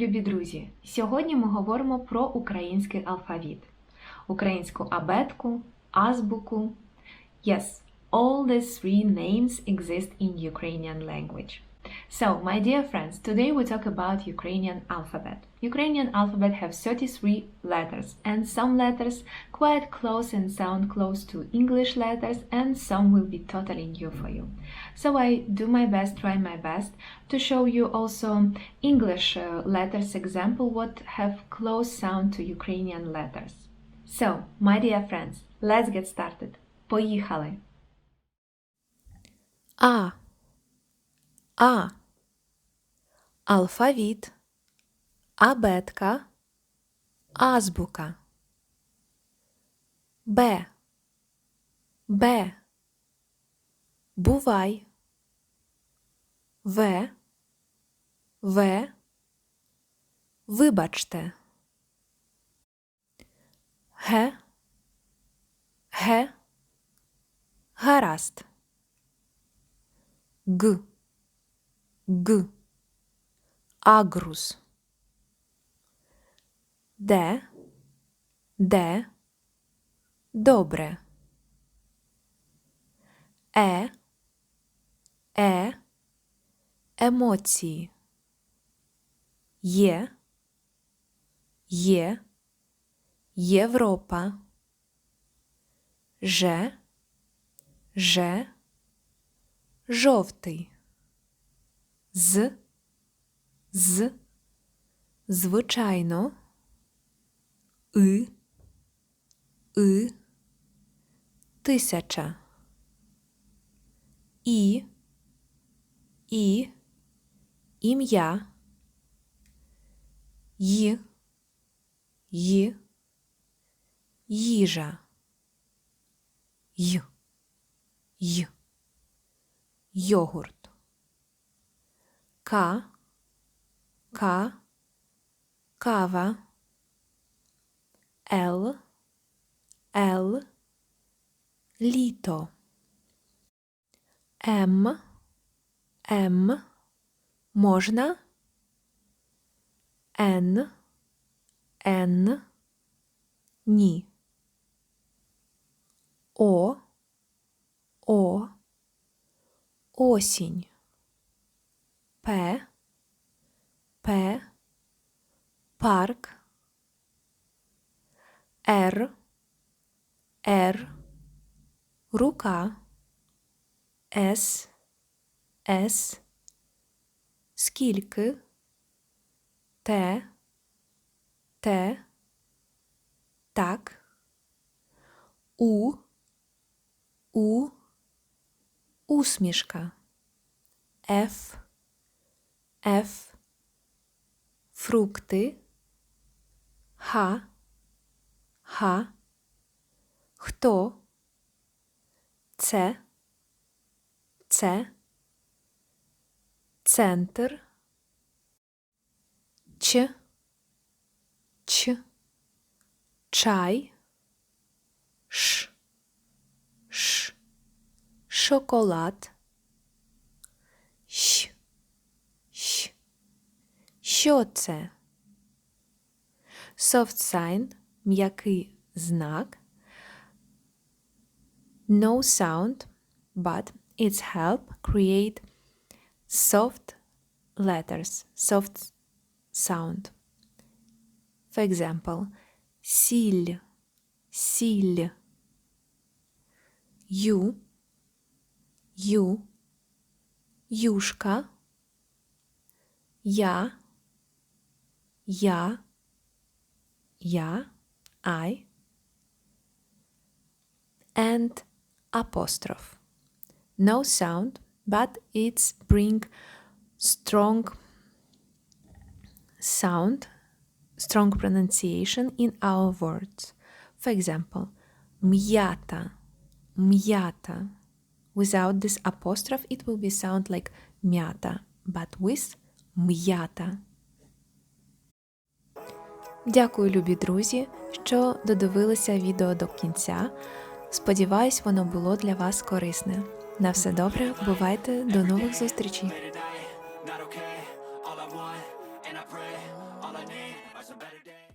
любі друзі! Сьогодні ми говоримо про український алфавіт, українську абетку, азбуку. Yes, all these three names exist in Ukrainian language. So, my dear friends, today we talk about Ukrainian alphabet. Ukrainian alphabet have 33 letters, and some letters quite close and sound close to English letters, and some will be totally new for you. So I do my best, try my best to show you also English uh, letters example what have close sound to Ukrainian letters. So, my dear friends, let's get started. Поїхали! А. А. Алфавіт. Абетка. Азбука. Б. Б. Бувай. В. В. Вибачте. Г. Г. Гаразд. Г. Г. Агрус. Де. Де. Добре. Е. Е. Емоції. Є. Є. Європа. Ж. Ж. Жовтий. З. З. Звичайно. И. И. Тисяча. І. І. Ім'я. Й. Й. Їжа. Й. Й. Йогурт. К. К. Кава. Л. Л. Літо. М. М. Можна. Н. Н. Ні. О. Осінь. П. П. Парк. Р. Р. Рука. С. С. Скільки. Т. Т. Так. У. У. Усмішка. Ф. Ф. Фрукти. Х. Х. Хто? Це. Це. Центр. Ч. Ч. Чай. Шоколад. Щ. Щ. Що це? Soft sign – м'який знак. No sound, but its help create soft letters, soft sound. For example, сіль, сіль. Ю, ю, юшка. Я, я, я, I, and apostrophe. No sound, but it's bring strong sound, strong pronunciation in our words. For example, м'ята, м'ята. Without this apostrophe, it will be sound like м'ята, but with м'ята. Дякую, любі друзі, що додивилися відео до кінця. Сподіваюсь, воно було для вас корисне. На все добре, бувайте, до нових зустрічей!